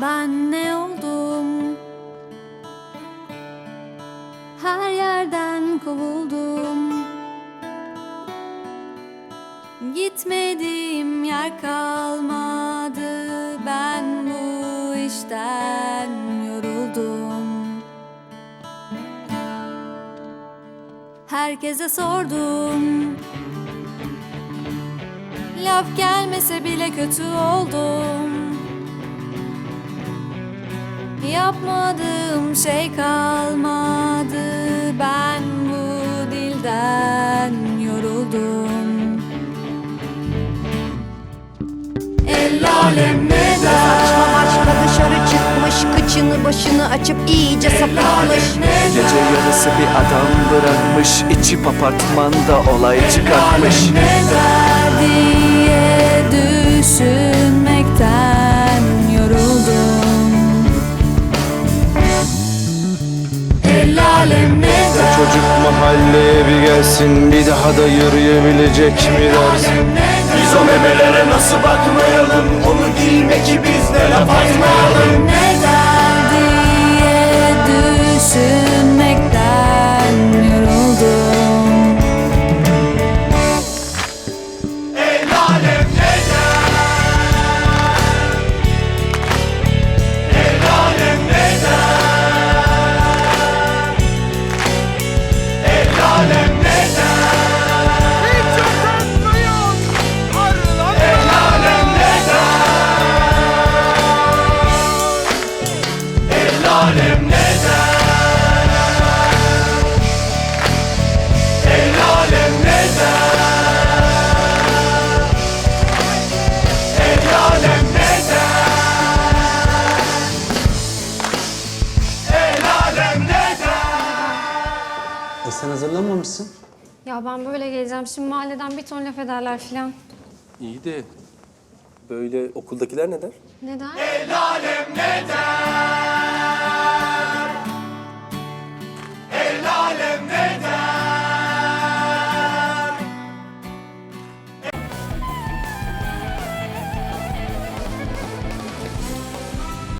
Ben ne oldum? Her yerden kovuldum. Gitmediğim yer kalmadı. Ben bu işten yoruldum. Herkese sordum. Laf gelmese bile kötü oldum. Yapmadığım şey kalmadı. Ben bu dilden yoruldum. El alem ne der? Dışarı çıkmış Kıçını başını açıp iyice sapıtmış Gece yarısı bir adam bırakmış içip apartmanda olay çıkartmış Ne der El alem ne der? Çocuk mahalleye bir gelsin bir daha da yürüyebilecek mi dersin? Biz o memelere nasıl bakmayalım Onu giymek ki E sen hazırlanmamışsın. Ya ben böyle geleceğim. Şimdi mahalleden bir ton laf ederler filan. İyi de böyle okuldakiler ne der? Neden?